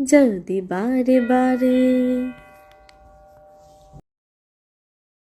जल्दी बारे बारे।